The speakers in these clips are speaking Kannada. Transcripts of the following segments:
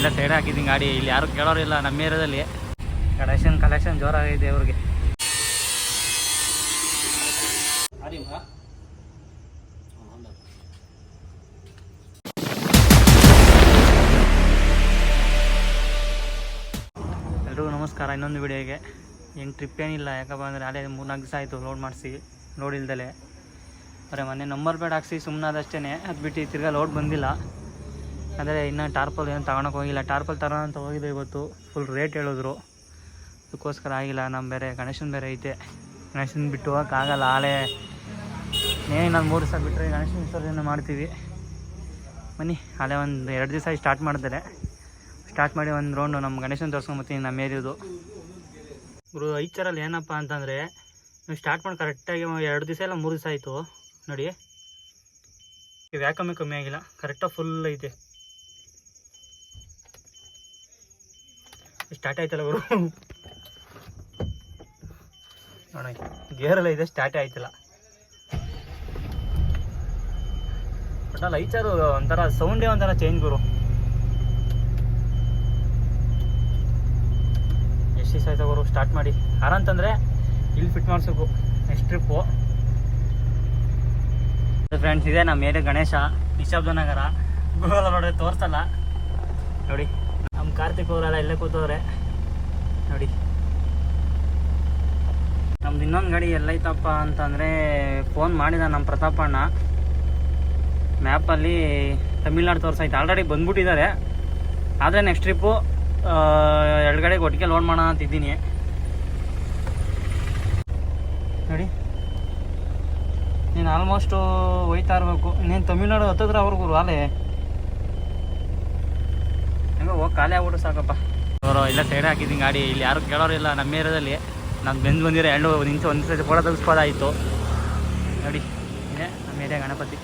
ಇಲ್ಲ ಸೈಡ್ ಹಾಕಿದ್ದೀನಿ ಗಾಡಿ. ಇಲ್ಲಿ ಯಾರು ಕೇಳೋರಿಲ್ಲ ನಮ್ಮ ಏರಿಯಾದಲ್ಲಿ. ಕಲೆಕ್ಷನ್ ಕಲೆಕ್ಷನ್ ಜೋರಾಗಿದೆ ಅವ್ರಿಗೆ ಎಲ್ರಿಗೂ ನಮಸ್ಕಾರ ಇನ್ನೊಂದು ವಿಡಿಯೋಗೆ. ಏನು ಟ್ರಿಪ್ ಏನಿಲ್ಲ ಯಾಕಪ್ಪ ಅಂದರೆ ಅಲ್ಲೇ ಮೂರ್ನಾಲ್ಕು ದಿವಸ ಆಯಿತು ಲೋಡ್ ಮಾಡಿಸಿ ಲೋಡ್ ಇಲ್ದಲೆ. ಬರೀ ಮೊನ್ನೆ ನಂಬರ್ ಪ್ಲೇಟ್ ಹಾಕ್ಸಿ ಸುಮ್ಮನಾದಷ್ಟೇ ಅದು ಬಿಟ್ಟು ತಿರ್ಗಾ ಲೋಡ್ ಬಂದಿಲ್ಲ. ಅಂದರೆ ಇನ್ನು ಟಾರ್ಪಲ್ ಏನು ತಗೊಳಕ್ಕೆ ಹೋಗಿಲ್ಲ. ಟಾರ್ಪಲ್ ತರೋಣ ಅಂತ ಹೋಗಿದೆ ಇವತ್ತು. ಫುಲ್ ರೇಟ್ ಹೇಳಿದ್ರು. ಅದಕ್ಕೋಸ್ಕರ ಆಗಿಲ್ಲ. ನಮ್ಮ ಬೇರೆ, ಗಣೇಶನ ಬೇರೆ ಐತೆ. ಗಣೇಶನ ಬಿಟ್ಟು ಹೋಗೋಕ್ಕಾಗಲ್ಲ ಆಲೇ ಇನ್ನೊಂದು ಮೂರು ದಿವಸ ಬಿಟ್ಟರೆ ಗಣೇಶನ ವಿಸರ್ಜನೆ ಮಾಡ್ತೀವಿ. ಬನ್ನಿ ಅಲ್ಲೇ ಒಂದು ಎರಡು ದಿವಸ ಸ್ಟಾರ್ಟ್ ಮಾಡ್ತಾರೆ. ಸ್ಟಾರ್ಟ್ ಮಾಡಿ ಒಂದು ರೌಂಡು ನಮ್ಮ ಗಣೇಶನ ತೋರಿಸ್ಕೊಂಬತ್ತೀನಿ ನಮ್ಮ ಏರಿಯೋದು. ಗುರು, ಐಚರಲ್ಲಿ ಏನಪ್ಪ ಅಂತಂದರೆ ನೀವು ಸ್ಟಾರ್ಟ್ ಮಾಡಿ ಕರೆಕ್ಟಾಗಿ ಎರಡು ದಿವಸ ಇಲ್ಲ ಮೂರು ದಿವಸ ಆಯಿತು. ನೋಡಿ. ಇವು ಯಾಕಮ್ಮೆ ಕಮ್ಮಿ ಆಗಿಲ್ಲ. ಕರೆಕ್ಟಾಗಿ ಫುಲ್ ಐತೆ. ಸ್ಟಾರ್ಟ್ ಆಯ್ತಲ್ಲ ಗುರು? ಗೇರ್ ಗೇರೆಲ್ಲ ಇದೆ ಸ್ಟಾರ್ಟ್ ಆಯ್ತಲ್ಲ. ಬಟ್ ಐಚಾರು ಒಂಥರ ಸೌಂಡೇ ಒಂಥರ ಚೇಂಜ್ ಗುರು. ಎಷ್ಟು ದಿವಸ ಆಯ್ತು ಗುರು ಸ್ಟಾರ್ಟ್ ಮಾಡಿ? ಯಾರಂತಂದರೆ ಇಲ್ಲಿ ಫಿಟ್ ಮಾಡಿಸ್ಬೇಕು ನೆಕ್ಸ್ಟ್ ಟ್ರಿಪ್ಪು ಫ್ರೆಂಡ್ಸ್ ಇದೆ ನಮ್ಮ ಏರಿಯಾ ಗಣೇಶ ನಿಶಾಬ್ದ ನಗರ ಗೂಗಲ್ ನೋಡಿದ್ರೆ ತೋರಿಸಲ್ಲ. ನೋಡಿ. ಕಾರ್ತಿಕ್ ಅವರೆಲ್ಲ ಇಲ್ಲೇ ಕೂತವ್ರೆ. ನೋಡಿ. ನಮ್ದು ಇನ್ನೊಂದು ಗಾಡಿ ಎಲ್ಲೈತಪ್ಪ ಅಂತಂದರೆ ಫೋನ್ ಮಾಡಿದ ನಮ್ಮ ಪ್ರತಾಪಣ್ಣ. ಮ್ಯಾಪಲ್ಲಿ ತಮಿಳ್ನಾಡು ತೋರಿಸೈತೆ. ಆಲ್ರೆಡಿ ಬಂದ್ಬಿಟ್ಟಿದ್ದಾರೆ. ಆದರೆ ನೆಕ್ಸ್ಟ್ ಟ್ರಿಪ್ಪು ಎರಡು ಗಡೆಗೆ ಒಟ್ಟಿಗೆ ಲೋಡ್ ಮಾಡೋಣ ಅಂತಿದ್ದೀನಿ ನೋಡಿ. ನೀನು ಆಲ್ಮೋಸ್ಟು ಹೋಯ್ತಾ ಇರಬೇಕು. ನೀನು ತಮಿಳ್ನಾಡು ಹತ್ತಿದ್ರೆ ಅವ್ರಿಗೂ ಅಲ್ಲೇ. ಹೆಂಗೋ ಖಾಲಿ ಆಗ್ಬಿಟ್ಟು ಸಾಕಪ್ಪ. ಅವರು ಇಲ್ಲ ಸೈಡ್ ಹಾಕಿದ್ದೀನಿ ಗಾಡಿ. ಇಲ್ಲಿ ಯಾರು ಕೇಳೋರಿಲ್ಲ ನಮ್ಮ ಏರಿಯಾದಲ್ಲಿ. ನಾನು ಬೆಂದು ಬಂದಿರೋ ಎರಡು ಇಂಚು ಒಂದು ಸತಿ ಫೋಟೋ ತೆಗಿಸ್ಬೋದಾಯಿತು ನೋಡಿ, ಇದೆ ನಮ್ಮ ಏರಿಯಾ ಗಣಪತಿ.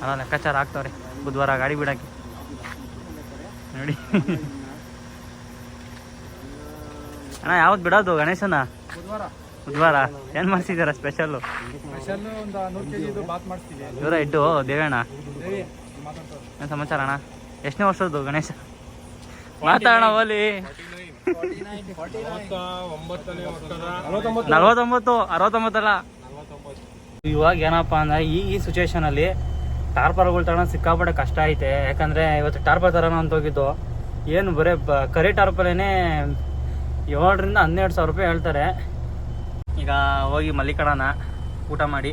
ಅಲ್ಲ, ಲೆಕ್ಕಾಚಾರ ಆಗ್ತಾವ್ರೆ. ಬುಧವಾರ ಗಾಡಿ ಬಿಡೋಕ್ಕೆ. ನೋಡಿ. ಅಣ್ಣ ಯಾವತ್ತು ಬಿಡೋದು ಗಣೇಶನ? ಬುಧವಾರ. ಬುಧವಾರ? ಏನು ಮಾಡ್ಸಿದ್ದೀರ ಸ್ಪೆಷಲ್ಲು ಸ್ಪೆಷಲ್ ಒಂದು ನೂರು ಕೆ ಜಿದು ಬಾತ್ ಮಾಡಿಸ್ತೀವಿ ಇವರ ಇಟ್ಟು ದೇವಣ್ಣ. ಏನ್ ಸಮಾಚಾರ ಅಣ್ಣ? ಎಷ್ಟನೇ ವರ್ಷದ್ದು ಗಣೇಶ? ಮಾತಾಡೋಣ ಓಲಿ ನಲ್ವತ್ತೊಂಬತ್ತು ಅರವತ್ತೊಂಬತ್ತಲ್ಲ? ಇವಾಗ ಏನಪ್ಪ ಅಂದ್ರೆ ಈ ಈ ಸಿಚುವೇಶನಲ್ಲಿ ಟಾರ್ಪರ್ಗಳು ತಗೋಣ ಸಿಕ್ಕಾಪಟ್ಟೆ ಕಷ್ಟ ಐತೆ. ಯಾಕಂದರೆ ಇವತ್ತು ಟಾರ್ಪರ್ ತರೋಣ ಅಂತ ಹೋಗಿದ್ದು. ಏನು ಬರೀ ಕರಿ ಟಾರ್ಪಲೇನೆ ಏಳರಿಂದ ಹನ್ನೆರಡು ಸಾವಿರ ರೂಪಾಯಿ ಹೇಳ್ತಾರೆ. ಈಗ ಹೋಗಿ ಮಲ್ಲಿಕಡನ ಊಟ ಮಾಡಿ.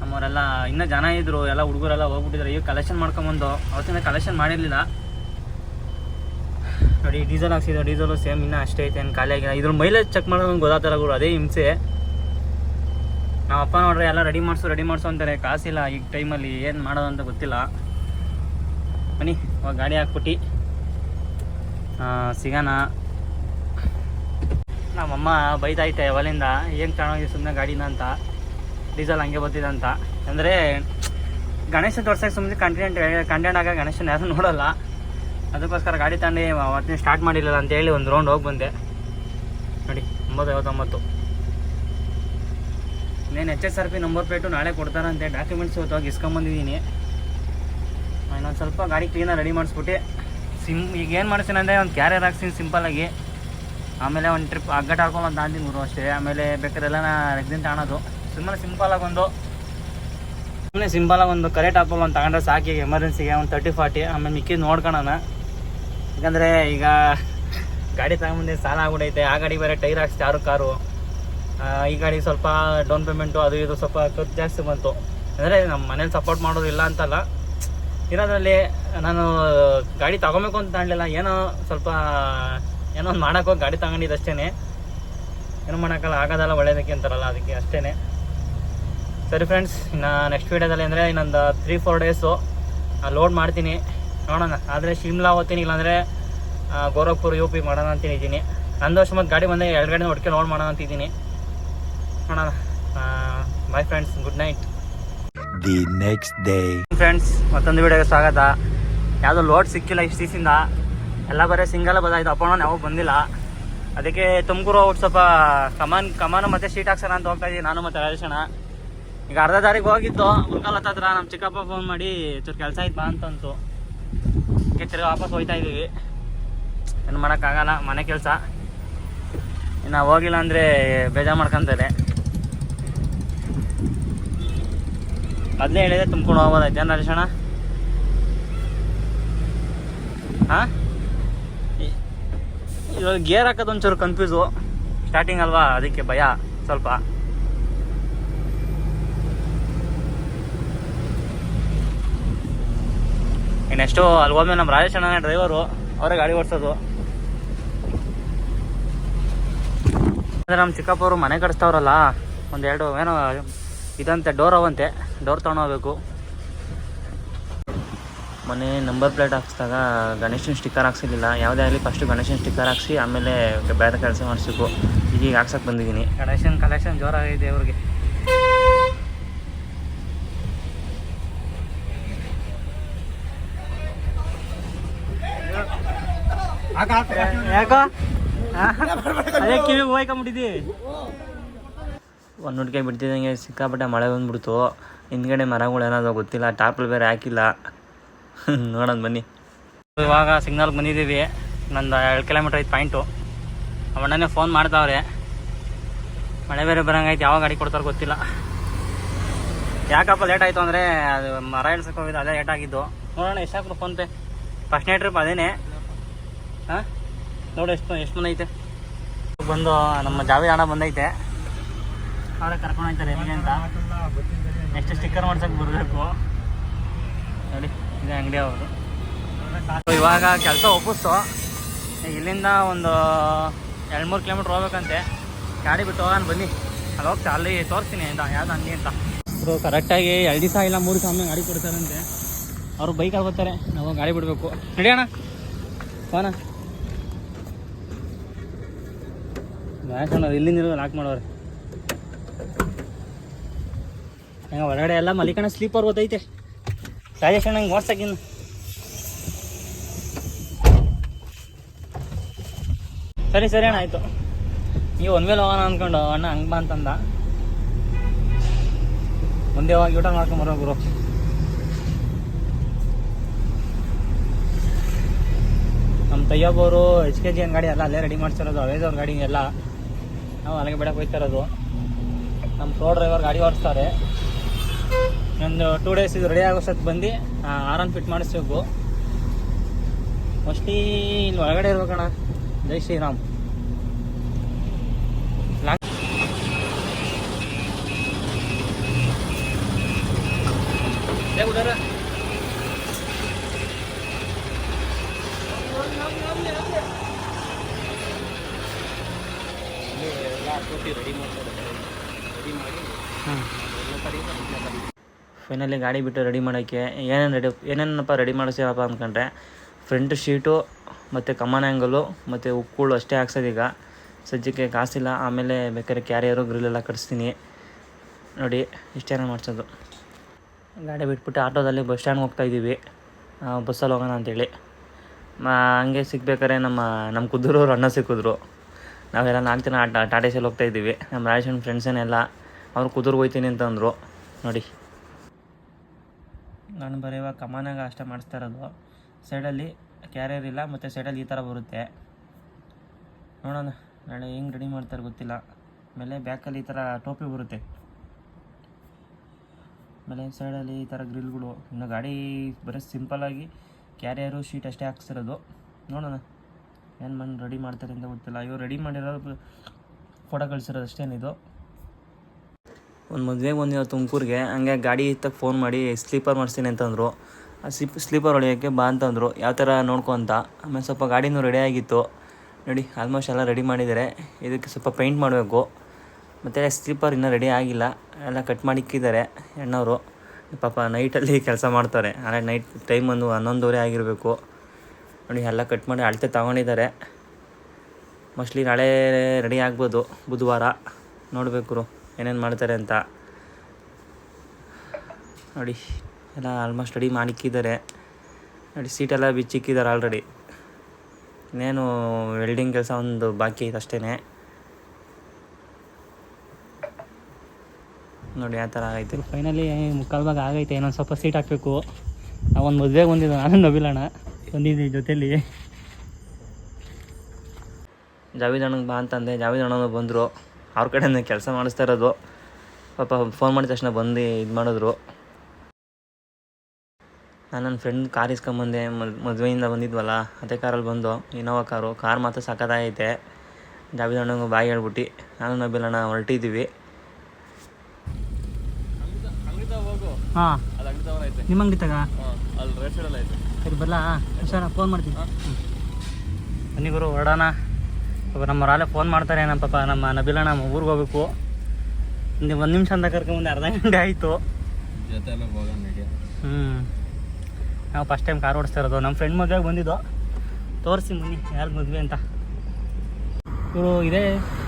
ನಮ್ಮವರೆಲ್ಲ ಇನ್ನೂ ಜನ ಇದ್ರು, ಎಲ್ಲ ಹುಡುಗರೆಲ್ಲ ಹೋಗ್ಬಿಟ್ಟಿದ್ರು. ಈಗ ಕಲೆಕ್ಷನ್ ಮಾಡ್ಕೊಂಬಂದು, ಅವತ್ತಿಂದ ಕಲೆಕ್ಷನ್ ಮಾಡಿರಲಿಲ್ಲ. ನೋಡಿ ಡೀಸೆಲ್ ಹಾಕ್ಸಿದ್ರು ಡೀಸೆಲು ಸೇಮ್ ಇನ್ನೂ ಅಷ್ಟೇ ಐತೆ, ಏನು ಖಾಲಿ ಆಗಿಲ್ಲ. ಇದ್ರ ಮೈಲೇಜ್ ಚೆಕ್ ಮಾಡೋದು ಗೊತ್ತಾಗ್ತಾರ ಗುರು, ಅದೇ ಹಿಂಸೆ. ನಮ್ಮ ಅಪ್ಪ ನೋಡ್ರಿ ಎಲ್ಲ ರೆಡಿ ಮಾಡಿಸು ರೆಡಿ ಮಾಡಿಸು ಅಂತಾರೆ. ಕಾಸಿಲ್ಲ ಈಗ ಟೈಮಲ್ಲಿ ಏನು ಮಾಡೋದು ಅಂತ ಗೊತ್ತಿಲ್ಲ. ಬನ್ನಿ ಅವಾಗ ಗಾಡಿ ಹಾಕ್ಬಿಟ್ಟು ಸಿಗೋಣ. ನಮ್ಮಮ್ಮ ಬೈತೈತೆ ಅವಲಿಂದ ಏನು ತಗೊಂಡೋಗಿ ಸುಮ್ಮನೆ ಗಾಡಿನ ಅಂತ, ಡೀಸೆಲ್ ಹಂಗೆ ಬರ್ತಿದೆ ಅಂತ. ಅಂದರೆ, ಗಣೇಶನ ತೋರ್ಸಕ್ಕೆ ಸುಮ್ಮನೆ ಕಂಟೆಂಟ್ ಕಂಟೆಂಟ್ ಆಗ ಗಣೇಶನ ಯಾರು ನೋಡೋಲ್ಲ. ಅದಕ್ಕೋಸ್ಕರ ಗಾಡಿ ತಗೊಂಡು ಮತ್ತೆ ಸ್ಟಾರ್ಟ್ ಮಾಡಿರಲಿಲ್ಲ ಅಂತೇಳಿ ಒಂದು ರೌಂಡ್ ಹೋಗಿ ಬಂದೆ. ನೋಡಿ ಒಂಬತ್ತು ಐವತ್ತೊಂಬತ್ತು ಇನ್ನೇನು H S R P number plate ನಾಳೆ ಕೊಡ್ತಾರಂತೆ ಡಾಕ್ಯುಮೆಂಟ್ಸ್ ಇವತ್ತು ಹೋಗಿ ಇಸ್ಕೊಂಬಂದಿದ್ದೀನಿ. ಇನ್ನೊಂದು ಸ್ವಲ್ಪ ಗಾಡಿ ಕ್ಲೀನಾಗಿ ರೆಡಿ ಮಾಡಿಸ್ಬಿಟ್ಟು ಸಿಮ್ ಈಗ ಏನು ಮಾಡ್ತೀನಿ ಅಂದರೆ ಒಂದು ಕ್ಯಾರಿಯರ್ ಹಾಕ್ತೀನಿ ಸಿಂಪಲ್ಲಾಗಿ ಆಮೇಲೆ ಒಂದು ಟ್ರಿಪ್ ಅಗ್ಗಟ್ಟ ಹಾಕೊಂಡು ಅಂತ ಅಂತೀನಿ ಗುರು ಅಷ್ಟೇ. ಆಮೇಲೆ ಬೇಕಾದ್ರೆ ಎಲ್ಲ ರೆಗ್ಸಿನ್ ತಗೊಳೋದು ಸುಮ್ಮನೆ ಸಿಂಪಲಾಗಿ ಒಂದು ಸುಮ್ಮನೆ ಸಿಂಪಲಾಗಿ ಒಂದು ಕರೆಕ್ಟ್ ಹಾಕೊಂಡು ಒಂದು ತಗೊಂಡ್ರೆ ಸಾಕಿ ಎಮರ್ಜೆನ್ಸಿಗೆ ಒಂದು ತರ್ಟಿ ಫಾರ್ಟಿ ಆಮೇಲೆ ಮಿಕ್ಕಿ ನೋಡ್ಕೊಳ್ಳೋಣ ಯಾಕಂದರೆ ಈಗ ಗಾಡಿ ತಗೊಂಬಂದು ಸಾಲ ಆಗ್ಬಿಟ್ಟೈತೆ ಆ ಗಾಡಿ ಬೇರೆ ಟೈರ್ ಹಾಕ್ಸಿ ಆರು ಕಾರು. ಈ ಗಾಡಿ ಸ್ವಲ್ಪ ಡೌನ್ ಪೇಮೆಂಟು ಅದು ಇದು ಸ್ವಲ್ಪ ಖರ್ಚು ಜಾಸ್ತಿ ಬಂತು. ಅಂದರೆ ನಮ್ಮ ಮನೇಲಿ ಸಪೋರ್ಟ್ ಮಾಡೋದು ಇಲ್ಲ ಅಂತಲ್ಲ. ಇರೋದ್ರಲ್ಲಿ ನಾನು ಗಾಡಿ ತಗೊಬೇಕು ಅಂತ ತಗೊಂಡಿಲ್ಲ ಏನೋ ಸ್ವಲ್ಪ ಏನೋ ಒಂದು ಮಾಡೋಕ್ಕೋಗಿ ಗಾಡಿ ತಗೊಂಡಿದ್ದು ಅಷ್ಟೇ ಏನೋ ಮಾಡೋಕ್ಕಲ್ಲ ಆಗೋದಲ್ಲ ಒಳ್ಳೇದಕ್ಕೆ ಅಂತಾರಲ್ಲ ಅದಕ್ಕೆ ಅಷ್ಟೇ ಸರಿ ಫ್ರೆಂಡ್ಸ್ ಇನ್ನು ನೆಕ್ಸ್ಟ್ ವೀಡಿಯೋದಲ್ಲಿ ಅಂದರೆ ಇನ್ನೊಂದು ತ್ರೀ ಫೋರ್ ಡೇಸು ಲೋಡ್ ಮಾಡ್ತೀನಿ. ನೋಡೋಣ ಆದರೆ ಶಿಮ್ಲಾ ಹೋಗ್ತೀನಿ ಇಲ್ಲಾಂದರೆ ಗೋರಖ್ಪುರ್ ಯು ಪಿ ಮಾಡೋಣ ಅಂತ ಇದ್ದೀನಿ. ನಂದು ವರ್ಷ ಮತ್ತು ಗಾಡಿ ಬಂದೆ ಎರಡು ಗಾಡಿ ಹೊಡ್ಕೆ ಲೋಡ್ ಮಾಡೋಣ ಅಂತಿದ್ದೀನಿ ನೋಡೋಣ bye friends good night the next day friends ಮತ್ತೊಂದು ವಿಡಿಯೋಗೆ ಸ್ವಾಗತ. ಯಾವುದೋ ಲೋಡ್ ಸಿಕ್ಕಿಲ್ಲ ಇಷ್ಟು ದಿವಸದಿಂದ. ಎಲ್ಲ ಬರೀ ಸಿಂಗಲ್ ಬದಾಯ್ತು. ಅಪ್ಪ ಯಾವ ಬಂದಿಲ್ಲ. ಅದಕ್ಕೆ ತುಮಕೂರು ಔಟ್ ಸ್ವಲ್ಪ ಕಮಾನ್, ಕಮಾನು ಮತ್ತೆ ಶೀಟ್ ಹಾಕ್ಸೋಣ ಅಂತ ಹೋಗ್ತಾ ಇದ್ದೀನಿ ನಾನು ಮತ್ತೆ ರಾಜೇಶಣ್ಣ ಈಗ ಅರ್ಧ ದಾರಿಗೆ ಹೋಗಿದ್ದು. ಉಳ್ಕಲ್ ಹತ್ತತ್ರ ನಮ್ಮ ಚಿಕ್ಕಪ್ಪ ಫೋನ್ ಮಾಡಿ ಚೂರು ಕೆಲಸ ಆಯ್ತು ಬಾ ಅಂತಂತು ತಿರ್ಗಿ ವಾಪಸ್ ಹೋಯ್ತಾ ಇದ್ದೀವಿ ಏನು ಮಾಡೋಕ್ಕಾಗಲ್ಲ ಮನೆ ಕೆಲಸ. ಇನ್ನು ಹೋಗಿಲ್ಲ ಅಂದರೆ ಬೇಜಾರು ಮಾಡ್ಕೊಂತಾರೆ ಮೊದಲೇ ಹೇಳಿದೆ ತುಂಬ್ಕೊಂಡು ಹೋಗ್ಬೋದೈತೆ ಹರೀಶಣ್ಣ ಹಾಂ? ಇವಾಗ ಗೇರ್ ಹಾಕೋದು ಒಂಚೂರು ಕನ್ಫ್ಯೂಸು ಸ್ಟಾರ್ಟಿಂಗ್ ಅಲ್ವಾ? ಅದಕ್ಕೆ ಭಯ, ಸ್ವಲ್ಪ. ನೆಕ್ಸ್ಟು ಅಲ್ಲಿ ಹೋದ್ಮೇಲೆ ನಮ್ಮ ರಾಜೇಶ್ ಅಣ್ಣ ಡ್ರೈವರು ಅವರೇ ಗಾಡಿ ಓಡಿಸೋದು. ಅಂದರೆ ನಮ್ಮ ಚಿಕ್ಕಪ್ಪವರು ಮನೆ ಕಟ್ಸ್ತಾವ್ರಲ್ಲ, ಒಂದೆರಡು ಏನೋ, ಇದಂತೆ ಡೋರ್ ಅವಂತೆ ಡೋರ್ ತೊಗೊಂಡೋಗ್ಬೇಕು ಮೊನ್ನೆ ನಂಬರ್ ಪ್ಲೇಟ್ ಹಾಕ್ಸಿದಾಗ ಗಣೇಶನ ಸ್ಟಿಕ್ಕರ್ ಹಾಕ್ಸಿರ್ಲಿಲ್ಲ. ಯಾವುದೇ ಆಗಲಿ ಫಸ್ಟು ಗಣೇಶನ ಸ್ಟಿಕ್ಕರ್ ಹಾಕ್ಸಿ ಆಮೇಲೆ ಬೇರೆ ಕೆಲಸ ಮಾಡಿಸ್ಬೇಕು ಈಗೀಗ ಹಾಕ್ಸಕ್ಕೆ ಬಂದಿದ್ದೀನಿ. ಗಣೇಶನ ಕಲೆಕ್ಷನ್ ಜೋರಾಗಿದೆ ಅವ್ರಿಗೆ ಯಾಕೋ? ಅದೇ ಕಿವಿ ಹೋಯ್ಕೊಂಬಿಟ್ಟಿದ್ದಿ. ಒಂದು ನುಡ್ಕೆ ಬಿಡ್ತಿದ್ದಂಗೆ ಸಿಕ್ಕಾಪಟ್ಟೆ ಮಳೆ ಬಂದ್ಬಿಡ್ತು. ಹಿಂದ್ಗಡೆ ಮರಗಳು ಏನಾದ್ರು ಗೊತ್ತಿಲ್ಲ ಟಾಪ್ಲು ಬೇರೆ ಹಾಕಿಲ್ಲ. ನೋಡೋಣ ಬನ್ನಿ. ಇವಾಗ ಸಿಗ್ನಲ್ಗೆ ಬಂದಿದ್ದೀವಿ. ನಂದು ಎರಡು ಕಿಲೋಮೀಟ್ರ್ ಐದು ಪಾಯಿಂಟು. ಅವಣ್ಣನೇ ಫೋನ್ ಮಾಡ್ತಾವ್ರೆ. ಮಳೆ ಬೇರೆ ಬರಂಗೈತೆ ಯಾವ ಗಾಡಿ ಕೊಡ್ತಾರೆ ಗೊತ್ತಿಲ್ಲ. ಯಾಕಪ್ಪ ಲೇಟ್ ಆಯಿತು ಅಂದರೆ ಅದು ಮರ ಇಳ್ಸಕ್ಕೆ ಹೋಗಿದ್ದು, ಅದೇ ಲೇಟ್ ಆಗಿದ್ದು. ನೋಡೋಣ, ಎಷ್ಟು ಹಾಕ್ರು ಫೋನ್ಪೇ ಫಸ್ಟ್ನೇ ಟ್ರಿಪ್ ಅದೇನೆ. ಹಾಂ? ನೋಡು, ಎಷ್ಟು ಎಷ್ಟು ಮಂದಿ ಐತೆ? ಬಂದು ನಮ್ಮ ಜಾವಿ ಹಣ ಬಂದೈತೆ. ಅವರೇ ಕರ್ಕೊಂಡು ಹೋಗ್ತಾರೆ, ಎಲ್ಲಿಗೆ ಅಂತ. ನೆಕ್ಸ್ಟ್ ಸ್ಟಿಕ್ಕರ್ ಮಾಡ್ಸಕ್ಕೆ ಬರಬೇಕು. ನೋಡಿ, ಇದೆ ಅಂಗಡಿ ಅವರು ಇವಾಗ ಕೆಲಸ ಒಪ್ಪಿಸ್ತು. ಇಲ್ಲಿಂದ ಒಂದು ಎರಡು ಮೂರು ಕಿಲೋಮೀಟ್ರ್ ಹೋಗ್ಬೇಕಂತೆ. ಗಾಡಿ ಬಿಟ್ಟು ಹೋಗೋಣ, ಬನ್ನಿ. ಅಲ್ಲಿ ಹೋಗ್ತಾ ಅಲ್ಲಿ ತೋರಿಸ್ತೀನಿ ಅಂತ ಯಾವ್ದು ಅಂಗಡಿ ಅಂತ. ಅವರು ಕರೆಕ್ಟಾಗಿ ಎರಡು ದಿವಸ ಇಲ್ಲ, ಮೂರು ದಿವಸ ಗಾಡಿ ಕೊಡ್ತಾರಂತೆ. ಅವರು ಬೈಕ್ ಬರ್ತಾರೆ, ನಾವು ಗಾಡಿ ಬಿಡಬೇಕು. ನಡಿಯೋಣ ಫೋನ ಯಾಕಂದ್ರೆ ಇಲ್ಲಿಂದ ಲಾಕ್ ಮಾಡೋರು. ಹೆಂಗೆ, ಹೊರಗಡೆ ಎಲ್ಲ ಮಲಿಕಣ್ಣ ಸ್ಲೀಪರ್ ಗೊತ್ತೈತೆ. ರಾಜೇಶ್ ಅಣ್ಣಂಗೆ ಓಡ್ಸಕ್ಕಿನ್ನು ಸರಿ ಸರಿ ಅಣ್ಣ, ಆಯಿತು. ನೀವು ಒಂದ್ಮೇಲೆ ಹೋಗೋಣ ಅಂದ್ಕೊಂಡು ಅಣ್ಣ ಹಂಗೆ ಬಾ ಅಂತಂದ. ಮುಂದೆ ಹೋಗಿ ಊಟ ಮಾಡ್ಕೊಂಬರೋ ಗುರು. ನಮ್ಮ ತಯ್ಯಬ್ಬವರು ಎಚ್ ಕೆ ಜಿ ಗಾಡಿ ಎಲ್ಲ ಅಲ್ಲೇ ರೆಡಿ ಮಾಡ್ತಿರೋದು ಅವೇಜ್ ಅವ್ರ ಗಾಡಿ ಎಲ್ಲ. ನಾವು ಅಲ್ಲಿಗೆ ಬಿಡಕ್ಕೆ ಹೋಗ್ತಾ ಇರೋದು. ನಮ್ಮ ಪ್ರೋ ಡ್ರೈವರ್ ಗಾಡಿ ಓಡಿಸ್ತಾರೆ. ಒಂದು ಟೂ ಡೇಸ್ ಇದು ರೆಡಿ ಆಗೋಷ್ಟೊತ್ತು ಬಂದು ಆರನ್ ಫಿಟ್ ಮಾಡಿಸ್ಬೇಕು ಮೋಸ್ಟ್ಲಿ ಇಲ್ಲಿ ಒಳಗಡೆ ಇರ್ಬೇಕಣ್ಣ. ಜೈ ಶ್ರೀರಾಮ್. ಲಾಸ್ಟ್ ಹಾಂ ಹುಡುಗರ. ರೆಡಿ ಫೈನಲಿ ಗಾಡಿ ಬಿಟ್ಟು ರೆಡಿ ಮಾಡೋಕ್ಕೆ ಏನೇನು ರೆಡಿ ಏನೇನಪ್ಪ ರೆಡಿ ಮಾಡಿಸ್ಯಾವಪ್ಪ ಅಂದ್ಕೊಂಡ್ರೆ ಫ್ರಂಟ್ ಶೀಟು ಮತ್ತು ಕಮಾನ್ ಆ್ಯಂಗಲು ಮತ್ತು ಉಕ್ಕುಳು ಅಷ್ಟೇ ಹಾಕ್ಸೋದೀಗ ಸದ್ಯಕ್ಕೆ ಕಾಸಿಲ್ಲ, ಆಮೇಲೆ ಬೇಕಾದ್ರೆ ಕ್ಯಾರಿಯರು ಗ್ರಿಲ್ಲೆಲ್ಲ ಕಟ್ಸ್ತೀನಿ. ನೋಡಿ ಇಷ್ಟೇನ ಮಾಡಿಸೋದು. ಗಾಡಿ ಬಿಟ್ಬಿಟ್ಟು ಆಟೋದಲ್ಲಿ ಬಸ್ ಸ್ಟ್ಯಾಂಡ್ಗೆ ಹೋಗ್ತಾ ಇದ್ದೀವಿ. ಬಸ್ಸಲ್ಲಿ ಹೋಗೋಣ ಅಂತೇಳಿ. ಮಾ, ಹಂಗೆ ಸಿಗ್ಬೇಕಾದ್ರೆ ನಮ್ಮ ನಮ್ಮ ಕುದ್ದೂರವ್ರು ಅಣ್ಣ ಸಿಕ್ಕಿದ್ರು. ನಾವೆಲ್ಲ ನಾಲ್ಕು ಜನ ಆಟ ಹೋಗ್ತಾಯಿದ್ದೀವಿ ನಮ್ಮ ರಾಜೇಶನ್ ಫ್ರೆಂಡ್ಸೇನೆಲ್ಲ ಅವ್ರು ಕುದುರ್ಗೆ ಹೋಗ್ತೀನಿ ಅಂತಂದರು ನೋಡಿ. ನಾನು ಬರೆಯುವ ಕಮಾನಾಗ ಅಷ್ಟೇ ಮಾಡಿಸ್ತಾ ಇರೋದು. ಸೈಡಲ್ಲಿ ಕ್ಯಾರಿಯರ್ ಇಲ್ಲ, ಮತ್ತು ಸೈಡಲ್ಲಿ ಈ ಥರ ಬರುತ್ತೆ. ನೋಡೋಣ, ನಾಳೆ ಹೆಂಗೆ ರೆಡಿ ಮಾಡ್ತಾರೆ ಗೊತ್ತಿಲ್ಲ. ಆಮೇಲೆ ಬ್ಯಾಕಲ್ಲಿ ಈ ಥರ ಟೋಪಿ ಬರುತ್ತೆ. ಆಮೇಲೆ ಸೈಡಲ್ಲಿ ಈ ಥರ ಗ್ರಿಲ್ಗಳು ಇನ್ನು ಗಾಡಿ ಬರೀ ಸಿಂಪಲ್ಲಾಗಿ ಕ್ಯಾರಿಯರು ಶೀಟ್ ಅಷ್ಟೇ ಹಾಕ್ಸಿರೋದು. ನೋಡೋಣ, ಏನು ಮಣ್ಣು ರೆಡಿ ಮಾಡ್ತಾರೆ ಅಂತ ಗೊತ್ತಿಲ್ಲ. ಇವ್ರು ರೆಡಿ ಮಾಡಿರೋದು ಫೋಟೋ ಕಳಿಸಿರೋದು ಅಷ್ಟೇನಿದು. ಒಂದು ಮದುವೆಗೆ ಬಂದಿರೋ ತುಮಕೂರಿಗೆ, ಹಂಗೆ ಗಾಡಿ ತಕ್ಕ ಫೋನ್ ಮಾಡಿ, ಸ್ಲೀಪರ್ ಮಾಡಿಸ್ತೀನಿ ಅಂತಂದರು ಆ ಸ್ಲಿಪ್, ಸ್ಲೀಪರ್ ಹೊಡೆಯೋಕ್ಕೆ ಬಾ ಅಂತಂದರು ಯಾವ ಥರ ನೋಡ್ಕೊ ಅಂತ. ಆಮೇಲೆ ಸ್ವಲ್ಪ ಗಾಡಿನೂ ರೆಡಿ ಆಗಿತ್ತು. ನೋಡಿ ಆಲ್ಮೋಸ್ಟ್ ಎಲ್ಲ ರೆಡಿ ಮಾಡಿದ್ದಾರೆ ಇದಕ್ಕೆ ಸ್ವಲ್ಪ ಪೇಂಟ್ ಮಾಡಬೇಕು. ಮತ್ತು ಸ್ಲೀಪರ್ ಇನ್ನೂ ರೆಡಿ ಆಗಿಲ್ಲ. ಎಲ್ಲ ಕಟ್ ಮಾಡಿ ಇಕ್ಕಿದ್ದಾರೆ ಹೆಣ್ಣವರು. ಪಾಪ ನೈಟಲ್ಲಿ ಕೆಲಸ ಮಾಡ್ತಾರೆ. ಆದರೆ ನೈಟ್ ಟೈಮ್ ಒಂದು ಹನ್ನೊಂದುವರೆ ಆಗಿರಬೇಕು. ನೋಡಿ, ಎಲ್ಲ ಕಟ್ ಮಾಡಿ ಅಳತೆ ತಗೊಂಡಿದ್ದಾರೆ. ಮೋಸ್ಟ್ಲಿ ನಾಳೆ ರೆಡಿ ಆಗ್ಬೋದು. ಬುಧವಾರ. ನೋಡಬೇಕು ಏನೇನು ಮಾಡ್ತಾರೆ ಅಂತ. ನೋಡಿ ಎಲ್ಲ ಆಲ್ಮೋಸ್ಟ್ ರೆಡಿ ಮಾಡಿಕ್ಕಿದ್ದಾರೆ. ನೋಡಿ ಸೀಟೆಲ್ಲ ಬಿಚ್ಚಿಕ್ಕಿದ್ದಾರೆ ಆಲ್ರೆಡಿ ಇನ್ನೇನು ವೆಲ್ಡಿಂಗ್ ಕೆಲಸ ಒಂದು ಬಾಕಿ ಐತೆ ಅಷ್ಟೇ ನೋಡಿ ಯಾವ ಥರ ಆಗೈತೆ. ಫೈನಲಿ ಮುಕ್ಕಾಲು ಭಾಗ ಆಗೈತೆ. ಇನ್ನೊಂದು ಸ್ವಲ್ಪ ಸೀಟ್ ಹಾಕಬೇಕು. ಒಂದು ಮದುವೆಗೆ ಬಂದಿದ್ದು ನಾನು ನಬಿಲಣ್ಣ ಬಂದಿದ್ದೆ ಜೊತೆಲಿ. ಜಾವೇದ್ ಅಣ್ಣಗೆ ಬಾ ಅಂತಂದೆ. ಜಾವೇದ್ ಅಣ್ಣನು ಬಂದರು. ಅವ್ರ ಕಡೆಯಿಂದ ಕೆಲಸ ಮಾಡಿಸ್ತಾ ಇರೋದು. ಪಾಪ ಫೋನ್ ಮಾಡಿದ ತಕ್ಷಣ ಬಂದು ಇದು ಮಾಡಿದ್ರು. ನಾನು ನನ್ನ ಫ್ರೆಂಡ್ ಕಾರ್ ಇಸ್ಕೊಂಬಂದೆ ಮದುವೆಯಿಂದ ಬಂದಿದ್ವಲ್ಲ ಅದೇ ಕಾರಲ್ಲಿ ಬಂದು. Innova car. ಕಾರ್ ಮಾತ್ರ ಸಖತ್ತಾಗೈತೆ. ಜಾವೇದ್ ಅಣ್ಣಂಗೆ ಬಾಯಿ ಹೇಳ್ಬಿಟ್ಟು. ನಾನು ನಬಿಲ್ ಅಣ್ಣ ಹೊರಟಿದ್ದೀವಿ ಹಾಂ. ನಿಮ್ಮ ಅಂಗಡಿ ತಗ ಅಲ್ಲಿ ರೇಟ್ ಸೈಡಲ್ಲಿ ಐತೆ ಸರಿ ಬರಲಾ? ಹುಷಾರ ಫೋನ್ ಮಾಡ್ತೀನಿ. ಬನ್ನಿ ಗುರು ಹೊರಡೋಣ ಪಾಪ ನಮ್ಮ ರಾಲೆ ಫೋನ್ ಮಾಡ್ತಾರೆ ಏನಪ್ಪ ಪಾಪ ನಮ್ಮ ನಬಿಲ ನಮ್ಮ ಊರಿಗೆ ಹೋಗ್ಬೇಕು. ಒಂದು ಒಂದು ನಿಮಿಷ ಅಂತ ಕರ್ಕೊಂಬಂದು ಅರ್ಧ ಗಂಟೆ ಆಯಿತು. ಹ್ಞೂ ನಾವು ಫಸ್ಟ್ ಟೈಮ್ ಕಾರ್ ಓಡಿಸ್ತಾ ಇರೋದು. ನಮ್ಮ ಫ್ರೆಂಡ್ ಮದುವೆಗೆ ಬಂದಿದ್ದು. ತೋರಿಸಿ ಮುನ್ನಿ ಯಾರು ಮದುವೆ ಅಂತ. ಇವರು ಇದೇ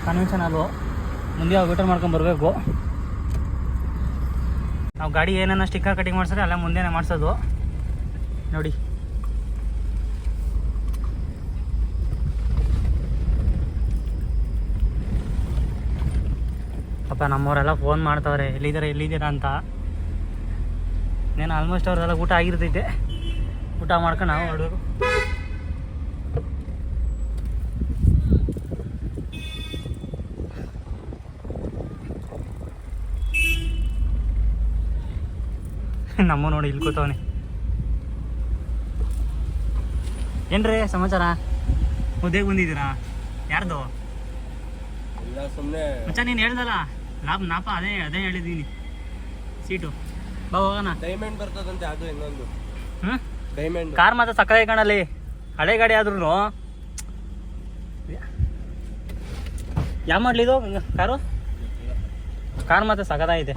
ಕನ್ವೆನ್ಷನ್ ಅಲ್ಲು ಮುಂದೆ ಊಟ ಮಾಡ್ಕೊಂಡು ಬರಬೇಕು. ನಾವು ಗಾಡಿ ಏನೇನೋ ಸ್ಟಿಕ್ಕರ್ ಕಟಿಂಗ್ ಮಾಡ್ಸಿದ್ರೆ ಅಲ್ಲ ಮುಂದೆನೇ ಮಾಡಿಸೋದು. ನೋಡಿ. ಪಾಪ ನಮ್ಮವರೆಲ್ಲ ಫೋನ್ ಮಾಡ್ತಾವ್ರೆ. ಎಲ್ಲಿದ್ದೀರಾ ಎಲ್ಲಿದ್ದೀರಾ ಅಂತ. ನೀನು ಆಲ್ಮೋಸ್ಟ್ ಅವ್ರದೆಲ್ಲ ಊಟ ಆಗಿರ್ತೈತೆ ಊಟ ಮಾಡ್ಕೊಂಡು ನಾವು ಹೊರಡೋರು. ನಮ್ಮ ನೋಡಿ ಇಲ್ಲಿ ಕೂತವನೆ ಏನ್ರಿ ಸಮಾಚಾರ? ಮುದ್ದೆಗೆ ಬಂದಿದ್ದೀರಾ? ಯಾರ್ದು? ಸುಮ್ಮನೆ ಮಚ್ಚ ನೀನು ಹೇಳ್ದಲ್ಲ. ಲಾಭ ನಾಪ ಅದೇ ಅದೇ ಹೇಳಿದ್ದೀನಿ. ಸೀಟು. ಬಾ ಹೋಗೋಣ. ಡೈಮಂಡ್ ಬರ್ತದಂತೆ ಅದು ಇನ್ನೊಂದು. ಹ್ಞೂ ಡೈಮಂಡ್ ಕಾರ್ ಮಾತ್ರ ಸಕ್ಕರೆ ಕಣಲ್ಲಿ. ಹಳೆ ಗಾಡಿ ಆದ್ರೂ ಯಾವ ಮಾಡ್ಲಿ ಇದು? ಕಾರು? ಕಾರ್ ಮಾತ್ರ ಸಕ್ಕದಾಗೈತೆ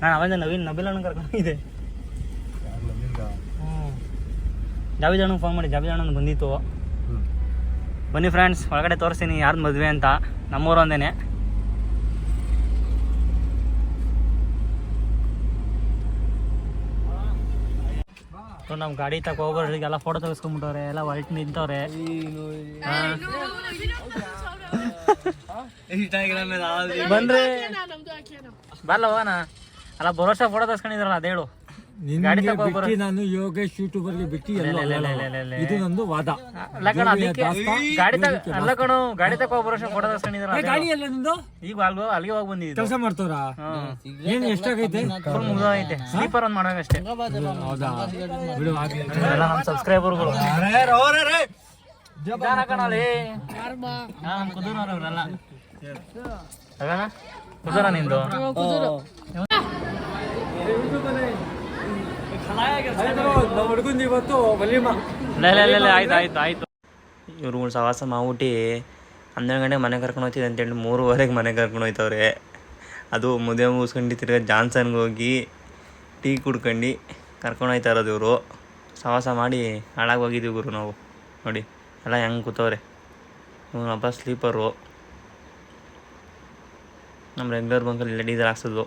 ನಾನು ಅವಾಗ ನವೀನ್ ನಬಿಲ್ ಅಣ್ಣ ಕರ್ಕೊಂಡಿದ್ದೆ ಹ್ಞೂ ಜಾವೇದ್ ಅಣ್ಣಗೆ ಫೋನ್ ಮಾಡಿ ಜಾವಿದ್ ಅಣ್ಣನ ಬಂದಿತ್ತು. ಬನ್ನಿ ಫ್ರೆಂಡ್ಸ್ ಒಳಗಡೆ ತೋರಿಸ್ತೀನಿ ಯಾರ್ದು ಮದುವೆ ಅಂತ. ನಮ್ಮೂರು ಒಂದೇನೆ ನಮ್ಮ ಗಾಡಿ ತಕ ಎಲ್ಲ ಫೋಟೋ ತೆಗೆಸ್ಕೊಂಡ್ಬಿಟ್ಟವ್ರೆ ಎಲ್ಲ ಹೊರಟು ನಿಂತವ್ರೆ. ಬಂದ್ರೆ ಬರಲ್ಲ ಹೋಗೋಣ? ಅಲ್ಲ ಭರೋಸಾ ಫೋಟೋ ತೆಗೆಸ್ಕೊಂಡಿದ್ರಲ್ಲ ಅದೇಳು ಗಾಡಿ ತಕ ಹೋಗೋರು ನಾನು ಯೋಗೇಶ್ ಯೂಟ್ಯೂಬರ್ಗೆ ಬಿಟ್ಟು ಎಲ್ಲೋ. ಇದು ನಂದು ವಾದ. ಅಲ್ಲ ಕಣ ಅದಕ್ಕೆ ಗಾಡಿ ತಗ ಅಲ್ಲ ಕಣು ಗಾಡಿ ಕೊಡದ ತೆಗೆಸ್ಕೊಂಡಿದ್ರಲ್ಲ ಏ, ಗಾಡಿ ಎಲ್ಲ ನಿಂದು? ಈಗ ಅಲ್ಗೋ ಅಲ್ಲಿಗೆ ಹೋಗಿ ಬಂದಿದ್ದು ಕೆಲಸ ಮಾಡ್ತಾರ ಏನ್ ಎಷ್ಟಾಗೈತೆ? ಫುಲ್ ಸ್ಲೀಪರ್ ಒಂದ್ ಮಾಡ್ಬೇಕಷ್ಟೇ ಹೌದಾ? ಬಿಡು ಆಗ್ಲಿ ಎಲ್ಲ ನಮ್ಮ ಸಬ್ಸ್ಕ್ರೈಬರ್ಗಳು ನಿಧಾನ ಕಣಲ್ಲಿ ನಮ್ಮ ಕುದೂರವ್ರಲ್ಲ ತಗೋಣ ಕುದೂರ ನಿಂದು? ಆಯ್ತು ಆಯ್ತು ಆಯ್ತು. ಸವಾಸ ಮಾಡ್ಬಿಟ್ಟು ಹನ್ನೆರಡು ಗಂಟೆಗೆ ಮನೆ ಕರ್ಕೊಂಡು ಹೋಗ್ತಿದ್ದೆ ಅಂತೇಳಿ ಮೂರುವರೆಗೆ ಮನೆ ಕರ್ಕೊಂಡು ಹೋಯ್ತವ್ರೆ. ಅದು ಮದುವೆ ಮುಗಿಸ್ಕೊಂಡು ತಿರ್ಗ ಜಾನ್ಸನ್ಗೆ ಹೋಗಿ ಟೀ ಕುಡ್ಕೊಂಡು ಕರ್ಕೊಂಡು ಹೋಯ್ತಾ ಇರೋದು ಇವರು. ಸವಾಸ ಮಾಡಿ ಹಾಳಾಗಿ ಹೋಗಿದ್ದೀವಿ ಗುರು ನಾವು. ನೋಡಿ, ಎಲ್ಲ ಹೆಂಗೆ ಕೂತವ್ರೆ. ಇವ್ರ ಹಬ್ಬ ಸ್ಲೀಪರು ನಮ್ಮ ರೆಗ್ಯುಲರ್ ಬಂಕಲ್ಲಿ ಇಲ್ಲೇ ಡೀಸೆಲ್ ಹಾಕ್ಸೋದು.